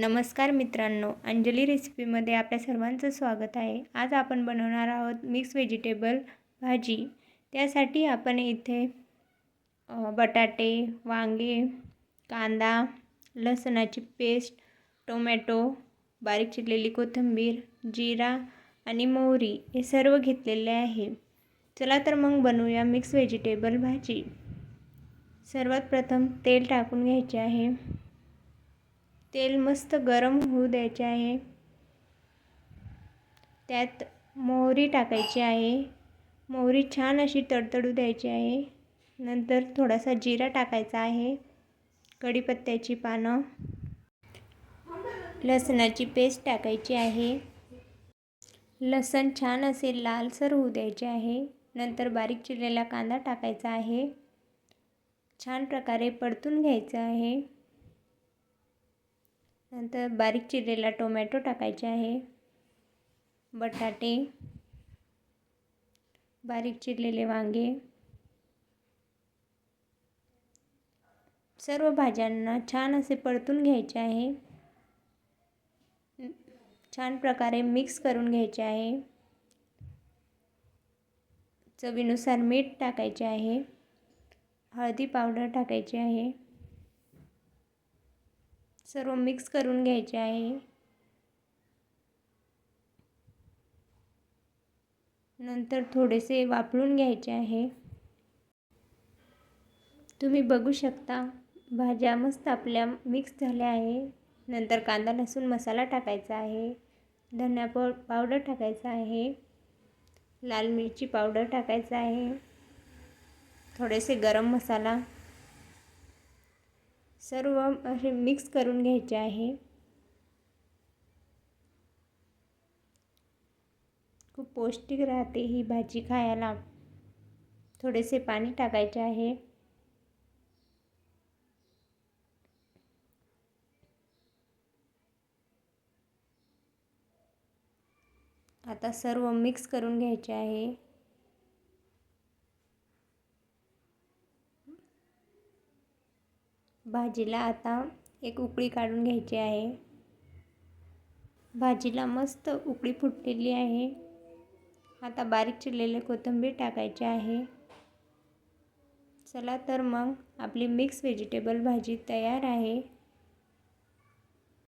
नमस्कार मित्रांनो अंजली रेसिपीमध्ये आपल्या सर्वांचं स्वागत आहे. आज आपण बनवणार आहोत मिक्स व्हेजिटेबल भाजी. त्यासाठी आपण इथे बटाटे वांगे कांदा लसणाची पेस्ट टोमॅटो बारीक चिरलेली कोथिंबीर जिरा आणि मोहरी हे सर्व घेतलेले आहे. चला तर मग बनवूया मिक्स व्हेजिटेबल भाजी. सर्वात प्रथम तेल टाकून घ्यायचे आहे. तेल मस्त गरम होऊ द्यायचे आहे. त्यात मोहरी टाकायची आहे. मोहरी छान अशी तडतडू द्यायची आहे. नंतर थोडासा जिरा टाकायचा आहे. कढीपत्त्याची पानं. लसणाची पेस्ट टाकायची आहे. लसण छान असे लालसर होऊ द्यायचे आहे. नंतर बारीक चिरलेला कांदा टाकायचा आहे. छान प्रकारे परतून घ्यायचं आहे. नंतर बारीक चिरलेला टोमॅटो टाकायचे आहे. बटाटे. बारीक चिरलेले वांगे. सर्व भाज्यांना छान असे परतून घ्यायचे आहे. छान प्रकारे मिक्स करून घ्यायचे आहे. चवीनुसार मीठ टाकायचे आहे. हळदी पावडर टाकायची आहे. सर्व मिक्स करून घ्यायचे आहे. नंतर थोडेसे वापरून घ्यायचे आहे. तुम्ही बघू शकता भाज्या मस्त आपल्या मिक्स झाल्या आहे. नंतर कांदा लसूण मसाला टाकायचा आहे. धन्या पाव पावडर टाकायचा आहे. लाल मिरची पावडर टाकायचा आहे. थोडेसे गरम मसाला सर्व असे मिक्स करून घ्यायचे आहे. खूप पौष्टिक राहते ही भाजी खायला. थोडेसे पाणी टाकायचे आहे. आता सर्व मिक्स करून घ्यायचे आहे. भाजीला आता एक उकळी काढून घ्यायची आहे. भाजीला मस्त उकळी फुटलेली आहे. आता बारीक चिरलेले कोथिंबीर टाकायचे आहे. चला तर मग आपली मिक्स व्हेजिटेबल भाजी तयार आहे.